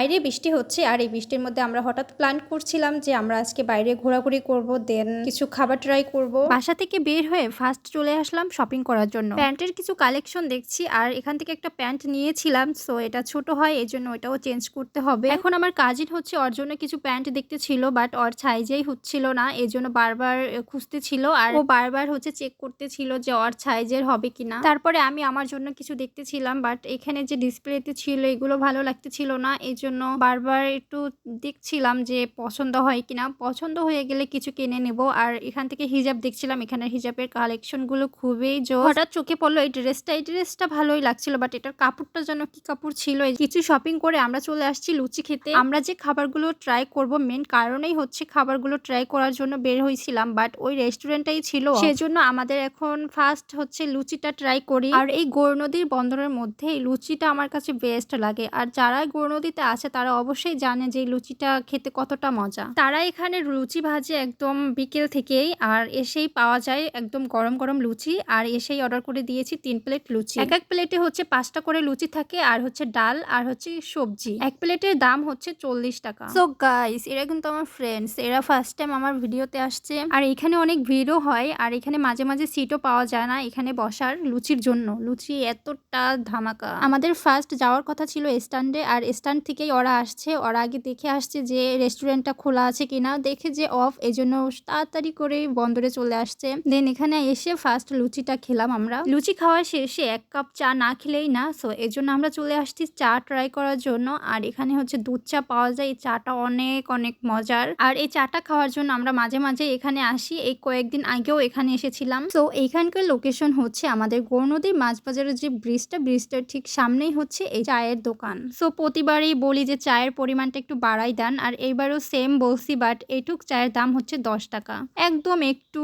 বাইরে বৃষ্টি হচ্ছে আর এই বৃষ্টির মধ্যে আমরা হঠাৎ প্ল্যান করছিলাম যে আমরা আজকে বাইরে ঘোরাঘুরি করব দেন কিছু খাবার ট্রাই করব। বাসা থেকে বের হয়ে ফার্স্ট চলে আসলাম শপিং করার জন্য। প্যান্টের কিছু কালেকশন দেখছি আর এখান থেকে একটা প্যান্ট নিয়েছিলাম সো এটা ছোট হয় এই জন্য ওটাও চেঞ্জ করতে হবে। এখন আমার কাজিন হচ্ছে, ওর জন্য কিছু প্যান্ট দেখতে ছিল বাট ওর সাইজেই হচ্ছিল না এই জন্য বারবার খুঁজতে ছিল আর ও বারবার হচ্ছে চেক করতে ছিল যে ওর সাইজের হবে কিনা। তারপরে আমি আমার জন্য কিছু দেখতেছিলাম বাট এখানে যে ডিসপ্লেতে ছিল, এগুলো ভালো লাগতেছিল না এই জন্য বারবার একটু দেখছিলাম যে পছন্দ হয় কিনা। পছন্দ হয়ে গেলে কিছু কিনে নেব। আর এখান থেকে হিজাব দেখছিলাম, এখানে হিজাবের কালেকশনগুলো খুবই জো হঠাৎ চোখে পড়ল এই ড্রেসটা। এই ড্রেসটা ভালোই লাগছিল বাট এটার কাপড়টা যেন কি কাপড় ছিল। কিছু শপিং করে আমরা চলে আসছি লুচি খেতে। আমরা যে খাবারগুলো ট্রাই করব মেন কারণেই হচ্ছে খাবারগুলো ট্রাই করার জন্য বের হয়েছিলাম। বাট ওই রেস্টুরেন্টটাই ছিল। সেজন্য আমাদের এখন ফার্স্ট হচ্ছে লুচিটা ট্রাই করি। আর এই গৌর নদীর বন্দরের মধ্যে লুচিটা আমার কাছে বেস্ট লাগে। আর যারা গৌর নদীতে আছে তারা অবশ্যই জানে যে লুচিটা খেতে কতটা মজা। তারা এখানে লুচি ভাজে একদম বিকেল থেকেই আর এসেই পাওয়া যায় একদম গরম গরম লুচি আর এসেই অর্ডার করে দিয়েছি তিন প্লেট লুচি। এক এক প্লেটে হচ্ছে পাঁচটা করে লুচি থাকে আর হচ্ছে ডাল আর হচ্ছে সবজি। এক প্লেটের দাম হচ্ছে চল্লিশ টাকা। সো গাইস এরা কিন্তু আমার ফ্রেন্ডস এরা ফার্স্ট টাইম আমার ভিডিওতে আসছে। আর এখানে অনেক ভিড়ও হয় আর এখানে মাঝে মাঝে সিটও পাওয়া যায় না এখানে বসার লুচির জন্য। লুচি এতটা ধামাকা। আমাদের ফার্স্ট যাওয়ার কথা ছিল স্ট্যান্ডে আর স্ট্যান্ড থেকেই ওরা আসছে, ওরা আগে দেখে আসছে যে রেস্টুরেন্টটা খোলা আছে কিনা, দেখে যে অফ এই জন্য তাড়াতাড়ি করে বন্দরে চলে আসছে। দেন এখানে এসে ফার্স্ট লুচিটা খেলাম আমরা। লুচি খাওয়া শেষে এক কাপ চা না খেলেই না সো এই জন্য আমরা চলে আসছি চা ট্রাই করার জন্য। আর এখানে হচ্ছে দুধ চা পাওয়া যায়, এই চাটা অনেক অনেক মজার। আর এই চাটা খাওয়ার জন্য আমরা মাঝে মাঝে এখানে আসি, এই কয়েকদিন আগেও এখানে এসেছিলাম। তো এইখানকার লোকেশন হচ্ছে আমাদের গৌরনদীর মাছ বাজারের যে ব্রিজটা ব্রিজটার ঠিক সামনেই হচ্ছে এই চায়ের দোকান। সো প্রতিবারই বলি যে চায়ের পরিমাণটা একটু বাড়াই দেন, আর এইবারও সেম বলছি বাট এইটুক চায়ের দাম হচ্ছে দশ টাকা। একদম একটু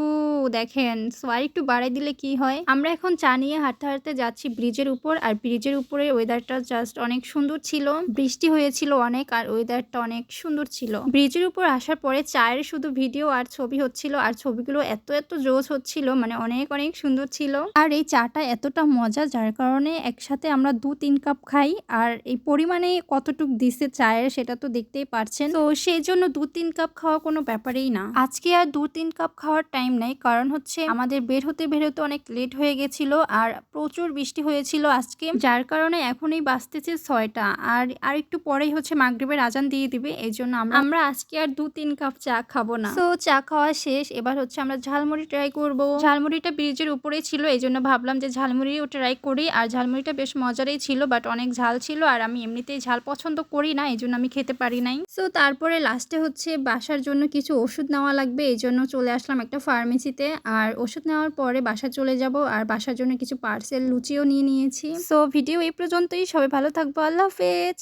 দেখেন সো আর একটু বাড়াই দিলে কি হয়? আমরা এখন চা নিয়ে হাঁটতে হাঁটতে যাচ্ছি ব্রিজের উপর, আর ব্রিজের উপরে ওয়েদারটা জাস্ট অনেক সুন্দর ছিল। বৃষ্টি হয়েছিল অনেক, আর ওয়েদারটা অনেক সুন্দর ছিল। ব্রিজের উপর আসার পরে চায়ের শুধু ভিডিও আর ছবি হচ্ছিল, আর ছবিগুলো এত এত জোস হচ্ছিল মানে অনেক অনেক সুন্দর ছিল। আর এই চাটা এতটা মজা যার কারণে একসাথে আমরা দু তিন কাপ খাই, আর এই পরিমাণে কতটুক দিছে চায়ের সেটা তো দেখতেই পারছেন। তো সেই জন্য দু তিন কাপ খাওয়া কোনো ব্যাপারেই না। আজকে আর দু তিন কাপ খাওয়ার টাইম নেই কারণ হচ্ছে আমাদের বের হতে বের হতে অনেক লেট হয়ে গেছিল আর প্রচুর বৃষ্টি হয়েছিল আজকে যার কারণে এখনই বাঁচতেছে ছয়টা। আর আর একটু পরেই হচ্ছে মাগরীবের আজান দিয়ে দিবে এই জন্য আমরা আমরা আজকে আর দু তিন কাপ চা খাব না। তো চা খাওয়া শেষ এবার হচ্ছে আমরা ঝালমুড়ি ট্রাই করব। ঝালমুড়িটা ব্রিজের উপরেই ছিল এই জন্য ভাবলাম যে ঝালমুড়িও ট্রাই করি। আর ঝালমুড়িটা বেশ মজারই ছিল বাট অনেক ঝাল ছিল আর আমি এমনিতেই ঝাল পছন্দ করি না এই জন্য আমি খেতে পারি নাই। সো তারপরে লাস্টে হচ্ছে বাসার জন্য কিছু ওষুধ নেওয়া লাগবে, এই জন্য চলে আসলাম একটা ফার্মেসিতে আর ওষুধ নেওয়ার পরে বাসা চলে যাব, আর বাসার জন্য কিছু পার্সেল লুচিও নিয়ে নিয়েছি। সো ভিডিও এই পর্যন্তই, সবাই ভালো থাকব, আল্লাহ হাফেজ!